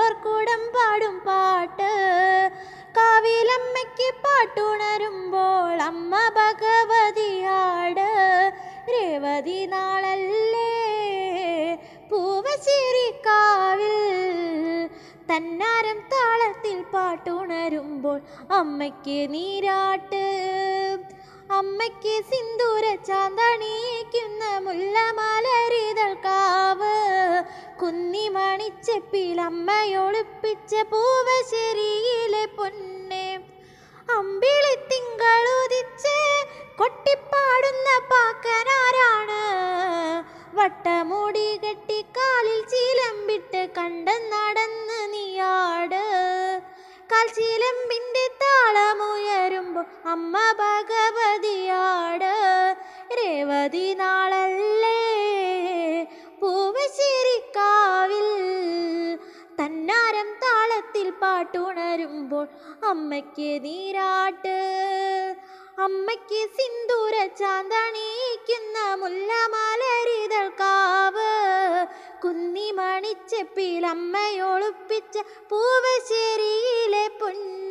കീറാൻ പാടും പാട്ട്. കാവിലമ്മയ്ക്ക് പാട്ടുണരുമ്പോൾ അമ്മ ഭഗവതിയാട്. രേവതി നാളല്ലേ പൂവശ്ശേരിക്കാവിൽ തന്നാരം താളത്തിൽ പാട്ടുണരുമ്പോൾ അമ്മയ്ക്ക് നീരാട്ട്. അമ്മയ്ക്ക് സിന്ദൂര കുന്നിമണിച്ചെപ്പിൽ പിളമ്മയൊളിപ്പിച്ച പൂവശരിയിലെ പൊന്നെ. അമ്പിളി തിങ്കളുദിച്ച് കൊട്ടിപ്പാടുന്ന പാക്കനാരാണ്. വട്ടമുടി കെട്ടി കാലിൽ ചീലമ്പിട്ട് കണ്ടം നടന്ന് നീയാട്. കാൽ ചീലമ്പിന്റെ താളമുയരുമ്പോൾ അമ്മ ഭഗവതിയാട്. രേവതി നാളല്ലേ മനസ്സിൽ പാട്ടുണരുമ്പോൾ അമ്മയ്ക്ക് നീരാട്ട്. അമ്മയ്ക്ക് സിന്ദൂര ചാന്തണിയിക്കുന്ന മുല്ലമാലരിതൾ കാവ്. കുന്നി മണിച്ചെപ്പിൽ അമ്മയൊളിപ്പിച്ച പൂവശ്ശേരിയിലെ പൊന്നു